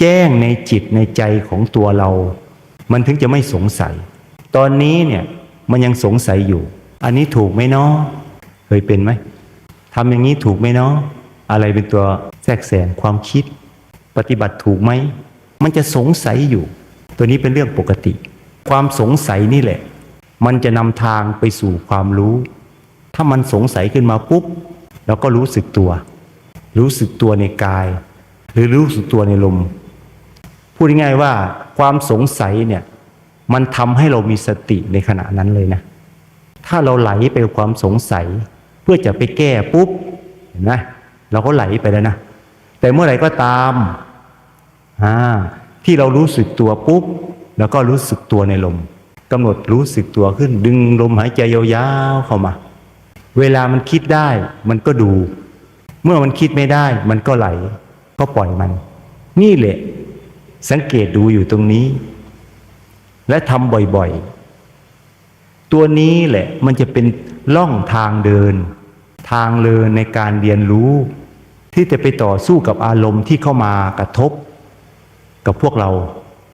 แจ้งในจิตในใจของตัวเรา มันถึงจะไม่สงสัย ตอนนี้เนี่ยมันยังสงสัยอยู่ อันนี้ถูกไหมเนาะเคยเป็นไหมทำอย่างนี้ถูกไหมเนาะอะไรเป็นตัวแทรกแซงความคิด ปฏิบัติถูกไหม มันจะสงสัยอยู่ ตัวนี้เป็นเรื่องปกติ ความสงสัยนี่แหละ มันจะนำทางไปสู่ความรู้ ถ้ามันสงสัยขึ้นมาปุ๊บเราก็รู้สึกตัว รู้สึกตัวในกาย หรือรู้สึกตัวในลม พูดง่ายๆว่าความสงสัยเนี่ยมันทำให้เรามีสติในขณะนั้นเลยนะ ถ้าเราไหลไปกับความสงสัย เพื่อจะไปแก้ปุ๊บเห็นไหมเราก็ไหลไปแล้วนะ แต่เมื่อไหร่ก็ตามอ่าที่เรารู้สึกตัวปุ๊บแล้วก็รู้สึกตัวในลมกำหนดรู้สึกตัวขึ้น ดึงลมหายใจยาวๆเข้ามา เวลามันคิดได้ มันก็ดู เมื่อมันคิดไม่ได้ มันก็ไหล ก็ปล่อยมัน นี่แหละ สังเกตดูอยู่ตรงนี้ และทำบ่อยๆ ตัวนี้แหละมันจะเป็นล่องทางเดิน ทางเดินในการเรียนรู้ ที่จะไปต่อสู้กับอารมณ์ที่เข้ามากระทบ กับพวกเรา